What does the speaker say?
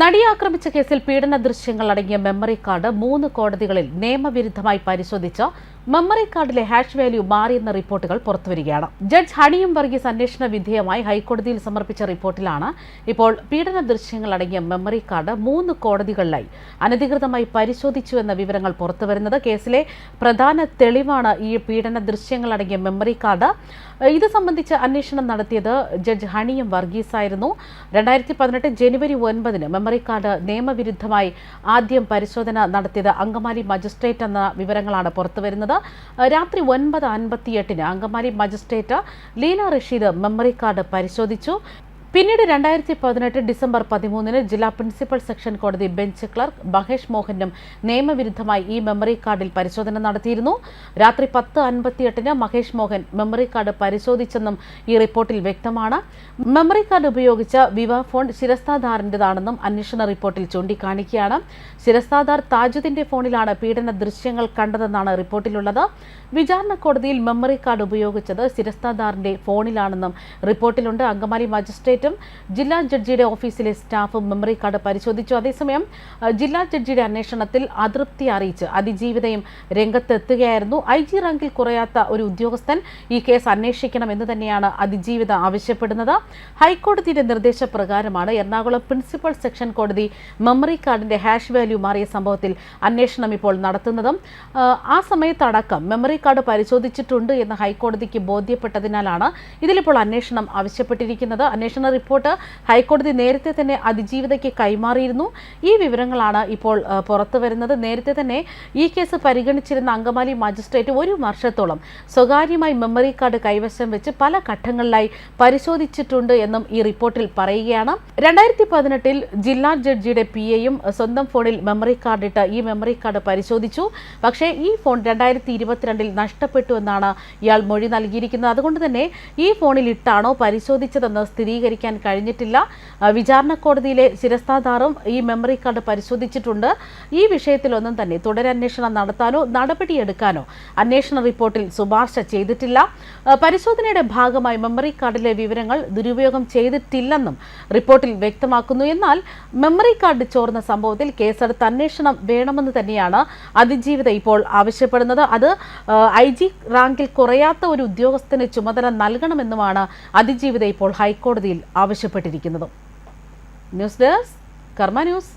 നടിയെ ആക്രമിച്ച കേസിൽ പീഡന ദൃശ്യങ്ങൾ അടങ്ങിയ മെമ്മറി കാർഡ് മൂന്ന് കോടതികളിൽ നിയമവിരുദ്ധമായി പരിശോധിച്ച മെമ്മറി കാർഡിലെ ഹാഷ് വാല്യൂ മാറിയെന്ന റിപ്പോർട്ടുകൾ പുറത്തുവരികയാണ്. ജഡ്ജ് ഹണിയും വർഗീസ് അന്വേഷണ വിധേയമായി ഹൈക്കോടതിയിൽ സമർപ്പിച്ച റിപ്പോർട്ടിലാണ് ഇപ്പോൾ പീഡന ദൃശ്യങ്ങൾ അടങ്ങിയ മെമ്മറി കാർഡ് മൂന്ന് കോടതികളിലായി അനധികൃതമായി പരിശോധിച്ചു എന്ന വിവരങ്ങൾ പുറത്തുവരുന്നത് കേസിലെ പ്രധാന തെളിവാണ് ഈ പീഡന ദൃശ്യങ്ങൾ അടങ്ങിയ മെമ്മറി കാർഡ് ഇത് സംബന്ധിച്ച് അന്വേഷണം നടത്തിയത് ജഡ്ജ് ഹണിയും വർഗീസായിരുന്നു. രണ്ടായിരത്തി പതിനെട്ട് ജനുവരി ഒൻപതിന് മെമ്മറി കാർഡ് നിയമവിരുദ്ധമായി ആദ്യം പരിശോധന നടത്തിയത് അങ്കമാലി മജിസ്ട്രേറ്റ് എന്ന വിവരങ്ങളാണ് പുറത്തുവരുന്നത്. രാത്രി ഒൻപത് അൻപത്തിയെട്ടിന് Angamaly magistrate Leena Rasheed memory card പരിശോധിച്ചു. പിന്നീട് രണ്ടായിരത്തി പതിനെട്ട് ഡിസംബർ പതിമൂന്നിന് ജില്ലാ പ്രിൻസിപ്പൽ സെക്ഷൻ കോടതി ബെഞ്ച് ക്ലർക്ക് മഹേഷ് മോഹനും നിയമവിരുദ്ധമായി ഈ മെമ്മറി കാർഡിൽ പരിശോധന നടത്തിയിരുന്നു. രാത്രി പത്ത് അൻപത്തിയെട്ടിന് മഹേഷ് മോഹൻ മെമ്മറി കാർഡ് പരിശോധിച്ചെന്നും ഈ റിപ്പോർട്ടിൽ വ്യക്തമാണ്. മെമ്മറി കാർഡ് ഉപയോഗിച്ച വിവ ഫോൺ ശിരസ്താധാറിന്റെതാണെന്നും അന്വേഷണ റിപ്പോർട്ടിൽ ചൂണ്ടിക്കാണിക്കുകയാണ്. ശിരസ്താധാർ താജുദിന്റെ ഫോണിലാണ് പീഡന ദൃശ്യങ്ങൾ കണ്ടതെന്നാണ് റിപ്പോർട്ടിലുള്ളത്. വിചാരണ കോടതിയിൽ മെമ്മറി കാർഡ് ഉപയോഗിച്ചത് ശിരസ്താധാറിന്റെ ഫോണിലാണെന്നും റിപ്പോർട്ടിലുണ്ട്. അങ്കമാലി മജിസ്ട്രേറ്റ് മജിസ്ട്രേറ്റും ജില്ലാ ജഡ്ജിയുടെ ഓഫീസിലെ സ്റ്റാഫ് മെമ്മറി കാർഡ് പരിശോധിച്ചു. അതേസമയം ജില്ലാ ജഡ്ജിയുടെ അന്വേഷണത്തിൽ അതൃപ്തി അറിയിച്ച് അതിജീവിതയും രംഗത്തെത്തുകയായിരുന്നു. ഐ ജി റാങ്കിൽ കുറയാത്ത ഒരു ഉദ്യോഗസ്ഥൻ ഈ കേസ് അന്വേഷിക്കണം എന്ന് തന്നെയാണ് അതിജീവിത ആവശ്യപ്പെടുന്നത്. ഹൈക്കോടതിയുടെ നിർദ്ദേശപ്രകാരമാണ് എറണാകുളം പ്രിൻസിപ്പൽ സെക്ഷൻ കോടതി മെമ്മറി കാർഡിന്റെ ഹാഷ് വാല്യൂ മാറിയ സംഭവത്തിൽ അന്വേഷണം ഇപ്പോൾ നടത്തുന്നതും ആ സമയത്തടക്കം മെമ്മറി കാർഡ് പരിശോധിച്ചിട്ടുണ്ട് എന്ന് ഹൈക്കോടതിക്ക് ബോധ്യപ്പെട്ടതിനാലാണ് ഇതിലിപ്പോൾ അന്വേഷണം ആവശ്യപ്പെട്ടിരിക്കുന്നത്. അന്വേഷണ റിപ്പോർട്ട് ഹൈക്കോടതി നേരത്തെ തന്നെ അതിജീവിതയ്ക്ക് കൈമാറിയിരുന്നു. ഈ വിവരങ്ങളാണ് ഇപ്പോൾ പുറത്തു വരുന്നത്. നേരത്തെ തന്നെ ഈ കേസ് പരിഗണിച്ചിരുന്ന അങ്കമാലി മജിസ്ട്രേറ്റ് ഒരു വർഷത്തോളം സ്വകാര്യമായി മെമ്മറി കാർഡ് കൈവശം വെച്ച് പല ഘട്ടങ്ങളിലായി പരിശോധിച്ചിട്ടുണ്ട് എന്നും ഈ റിപ്പോർട്ടിൽ പറയുകയാണ്. രണ്ടായിരത്തി പതിനെട്ടിൽ ജില്ലാ ജഡ്ജിയുടെ പി എയും സ്വന്തം ഫോണിൽ മെമ്മറി കാർഡ് ഇട്ട് ഈ മെമ്മറി കാർഡ് പരിശോധിച്ചു. പക്ഷേ ഈ ഫോൺ രണ്ടായിരത്തി ഇരുപത്തിരണ്ടിൽ നഷ്ടപ്പെട്ടു എന്നാണ് ഇയാൾ മൊഴി നൽകിയിരിക്കുന്നത്. അതുകൊണ്ട് തന്നെ ഈ ഫോണിൽ ഇട്ടാണോ പരിശോധിച്ചതെന്ന് സ്ഥിരീകരിക്കാൻ കഴിഞ്ഞിട്ടില്ല. വിചാരണ കോടതിയിലെ ശിരസ്ഥാധാറും ഈ മെമ്മറി കാർഡ് പരിശോധിച്ചിട്ടുണ്ട്. ഈ വിഷയത്തിലൊന്നും തന്നെ തുടരന്വേഷണം നടത്താനോ നടപടിയെടുക്കാനോ അന്വേഷണ റിപ്പോർട്ടിൽ ശുപാർശ ചെയ്തിട്ടില്ല. പരിശോധനയുടെ ഭാഗമായി മെമ്മറി കാർഡിലെ വിവരങ്ങൾ ദുരുപയോഗം ചെയ്തിട്ടില്ലെന്നും റിപ്പോർട്ടിൽ വ്യക്തമാക്കുന്നു. എന്നാൽ മെമ്മറി കാർഡ് ചോർന്ന സംഭവത്തിൽ കേസെടുത്ത് അന്വേഷണം വേണമെന്ന് തന്നെയാണ് അതിജീവിത ഇപ്പോൾ ആവശ്യപ്പെടുന്നത്. അത് ഐ ജി റാങ്കിൽ കുറയാത്ത ഒരു ഉദ്യോഗസ്ഥന് ചുമതല നൽകണമെന്നുമാണ് അതിജീവിത ഇപ്പോൾ ഹൈക്കോടതിയിൽ ആവശ്യപ്പെട്ടിരിക്കുന്നത്. News desk Karma news.